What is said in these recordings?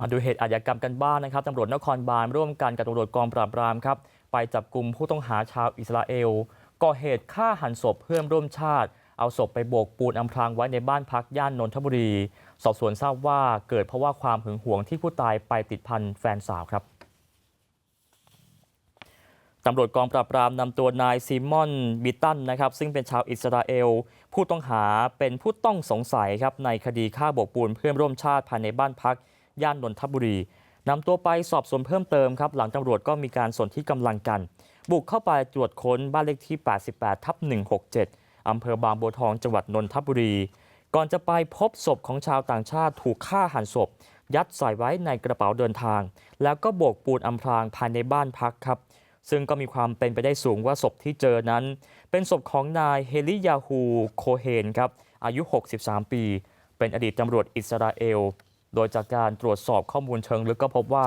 มาดูเหตุอาชญากรรมกันบ้างนะครับตำรวจนครบาลร่วมกันกับตำรวจกองปราบปรามครับไปจับกลุ่มผู้ต้องหาชาวอิสราเอลก่อเหตุฆ่าหันศพเพื่อนร่วมชาติ เอาศพไปโบกปูนอำพรางไว้ในบ้านพักย่านนนทบุรี สอบสวนทราบว่าเกิดเพราะว่าความหึงหวงที่ผู้ตายไปติดพันแฟนสาวครับตำรวจกองปราบปรามนำตัวนายซีมอนบิตันนะครับซึ่งเป็นชาวอิสราเอล ผู้ต้องหาเป็นผู้ต้องสงสัยครับในคดีฆ่าโบกปูนเพื่อนร่วมชาติภายในบ้านพัก ย่านนนทบุรีนำตัวไปสอบสวนเพิ่มเติมครับหลังตำรวจก็มีการสนที่กำลังกันบุกเข้าไปตรวจค้นบ้านเลขที่ 88 ทับ 167อำเภอบางบัวทองจังหวัดนนทบุรี ก่อนจะไปพบศพของชาวต่างชาติถูกฆ่าหันศพ ยัดใส่ไว้ในกระเป๋าเดินทาง แล้วก็โบกปูนอำพรางภายในบ้านพักครับ ซึ่งก็มีความเป็นไปได้สูงว่าศพที่เจอนั้น เป็นศพของนายเฮลิยาฮูโคเฮนครับอายุ 63 ปี เป็นอดีตตำรวจอิสราเอล โดยจากการตรวจสอบข้อมูลเชิงลึกก็พบว่า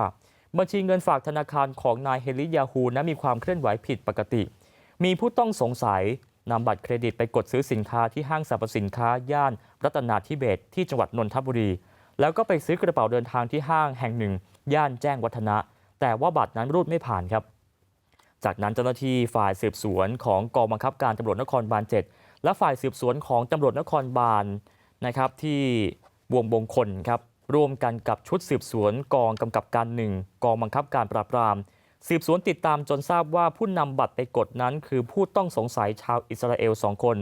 บัญชีเงินฝากธนาคารของนายเฮลิยาฮูนั้นมีความเคลื่อนไหวผิดปกติ มีผู้ต้องสงสัยนำบัตรเครดิตไปกดซื้อสินค้าที่ห้างสรรพสินค้าย่านรัตนาธิเบศที่จังหวัดนนทบุรี แล้วก็ไปซื้อกระเป๋าเดินทางที่ห้างแห่งหนึ่ง ย่านแจ้งวัฒนะ แต่ว่าบัตรนั้นรูดไม่ผ่านครับ จากนั้นเจ้าหน้าที่ฝ่ายสืบสวนของกองบังคับการตำรวจนครบาล 7 และฝ่ายสืบสวนของตำรวจนครบาลนะครับที่บวงบงคลครับ ร่วมกันกับชุดสืบสวนกองกำกับการหนึ่งกองบังคับการปราบปราม สืบสวนติดตามจนทราบว่าผู้นำบัตรไปกดนั้น คือผู้ต้องสงสัยชาวอิสราเอลสองคน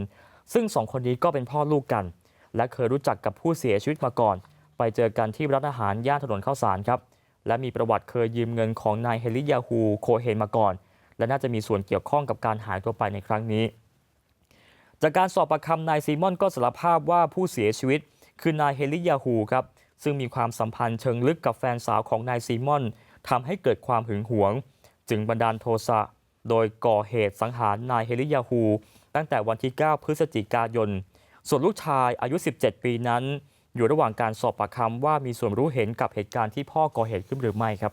ซึ่งสองคนนี้ก็เป็นพ่อลูกกัน และเคยรู้จักกับผู้เสียชีวิตมาก่อน ไปเจอกันที่ร้านอาหารย่านถนนข้าวสารครับและมีประวัติเคยยืมเงินของนายเฮลิยาฮูโคเฮนมาก่อน และน่าจะมีส่วนเกี่ยวข้องกับการหายตัวไปในครั้งนี้ จากการสอบประคำนายซีมอนก็สารภาพว่าผู้เสียชีวิต คือนายเฮลิยาฮูครับ ซึ่งมีความสัมพันธ์เชิงลึกกับแฟนสาวของนายซีมอนทำให้เกิดความหึงหวง จึงบันดาลโทสะโดยก่อเหตุสังหารนายเฮลิยาฮู ตั้งแต่วันที่ 9 พฤศจิกายน ส่วนลูกชายอายุ 17 ปีนั้น อยู่ระหว่างการสอบปากคำว่ามีส่วนรู้เห็นกับเหตุการณ์ที่พ่อก่อเหตุขึ้นหรือไม่ครับ